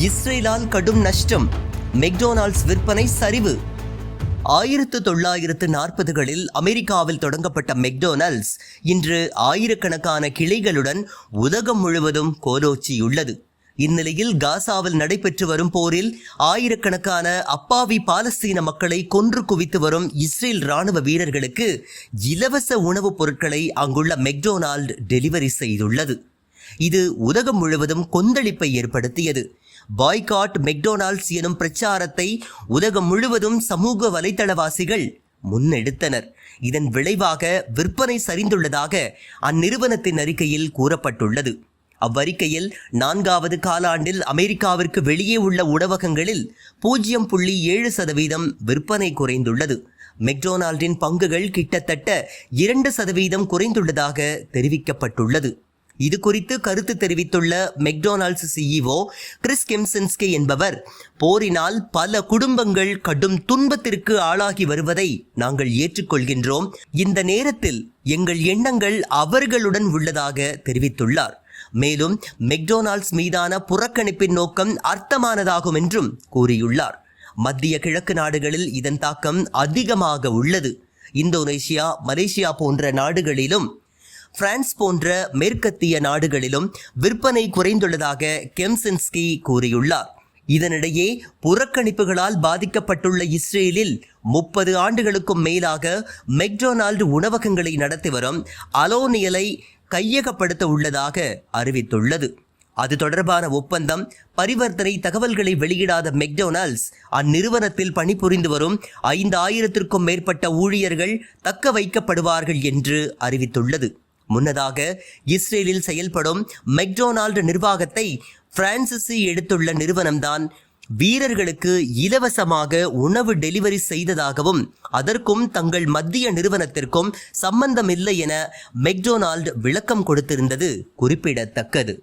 இஸ்ரேலால் கடும் நஷ்டம். மெக்டொனால்ட்ஸ் விற்பனை சரிவு. ஆயிரத்து தொள்ளாயிரத்து நாற்பதுகளில் அமெரிக்காவில் தொடங்கப்பட்ட மெக்டொனால்ட்ஸ் இன்று ஆயிரக்கணக்கான கிளைகளுடன் உலகம் முழுவதும் கோலோச்சியுள்ளது. இந்நிலையில் காசாவில் நடைபெற்று வரும் போரில் ஆயிரக்கணக்கான அப்பாவி பாலஸ்தீன மக்களை கொன்று குவித்து வரும் இஸ்ரேல் ராணுவ வீரர்களுக்கு இலவச உணவுப் பொருட்களை அங்குள்ள மெக்டோனால்ட் டெலிவரி செய்துள்ளது. இது உலகம் முழுவதும் கொந்தளிப்பை ஏற்படுத்தியது. பாய்காட் மெக்டொனால்ட்ஸ் எனும் பிரச்சாரத்தை உலகம் முழுவதும் சமூக வலைத்தளவாசிகள் முன்னெடுத்தனர். இதன் விளைவாக விற்பனை சரிந்துள்ளதாக அந்நிறுவனத்தின் அறிக்கையில் கூறப்பட்டுள்ளது. அவ்வறிக்கையில் நான்காவது காலாண்டில் அமெரிக்காவிற்கு வெளியே உள்ள உணவகங்களில் பூஜ்ஜியம் புள்ளி ஏழு சதவீதம் விற்பனை குறைந்துள்ளது. மெக்டொனால்டின் பங்குகள் கிட்டத்தட்ட இரண்டு சதவீதம் குறைந்துள்ளதாக தெரிவிக்கப்பட்டுள்ளது. இது குறித்து கருத்து தெரிவித்துள்ள மெக்டொனால்ட்ஸ் சிஇஓ கிறிஸ் கெம்சன்ஸ்கே என்பவர் போரினால் பல குடும்பங்கள் கடும் துன்பத்திற்கு ஆளாகி வருவதை நாங்கள் ஏற்றுக்கொள்கின்றோம். இந்த நேரத்தில் எங்கள் எண்ணங்கள் அவர்களுடன் உள்ளதாக தெரிவித்துள்ளார். மேலும் மெக்டொனால்ட்ஸ் மீதான புறக்கணிப்பின் நோக்கம் அர்த்தமானதாகும் என்றும் கூறியுள்ளார். மத்திய கிழக்கு நாடுகளில் இதன் தாக்கம் அதிகமாக உள்ளது. இந்தோனேஷியா மலேசியா போன்ற நாடுகளிலும் பிரான்ஸ் போன்ற மேற்கத்திய நாடுகளிலும் விற்பனை குறைந்துள்ளதாக கெம்சின்ஸ்கி கூறியுள்ளார். இதனிடையே புறக்கணிப்புகளால் பாதிக்கப்பட்டுள்ள இஸ்ரேலில் முப்பது ஆண்டுகளுக்கும் மேலாக மெக்டொனால்டு உணவகங்களை நடத்தி வரும் அலோனியலை கையகப்படுத்த உள்ளதாக அறிவித்துள்ளது. அது தொடர்பான ஒப்பந்தம் பரிவர்த்தனை தகவல்களை வெளியிடாத மெக்டொனால்ட்ஸ் அந்நிறுவனத்தில் பணிபுரிந்து வரும் ஐந்து ஆயிரத்திற்கும் மேற்பட்ட ஊழியர்கள் தக்க வைக்கப்படுவார்கள் என்று அறிவித்துள்ளது. முன்னதாக இஸ்ரேலில் செயல்படும் மெக்டொனால்டு நிர்வாகத்தை பிரான்சிசி எடுத்துள்ள நிறுவனம்தான் வீரர்களுக்கு இலவசமாக உணவு டெலிவரி செய்ததாகவும் அதற்கும் தங்கள் மத்திய நிறுவனத்திற்கும் சம்பந்தமில்லை என மெக்டொனால்டு விளக்கம் கொடுத்திருந்தது குறிப்பிடத்தக்கது.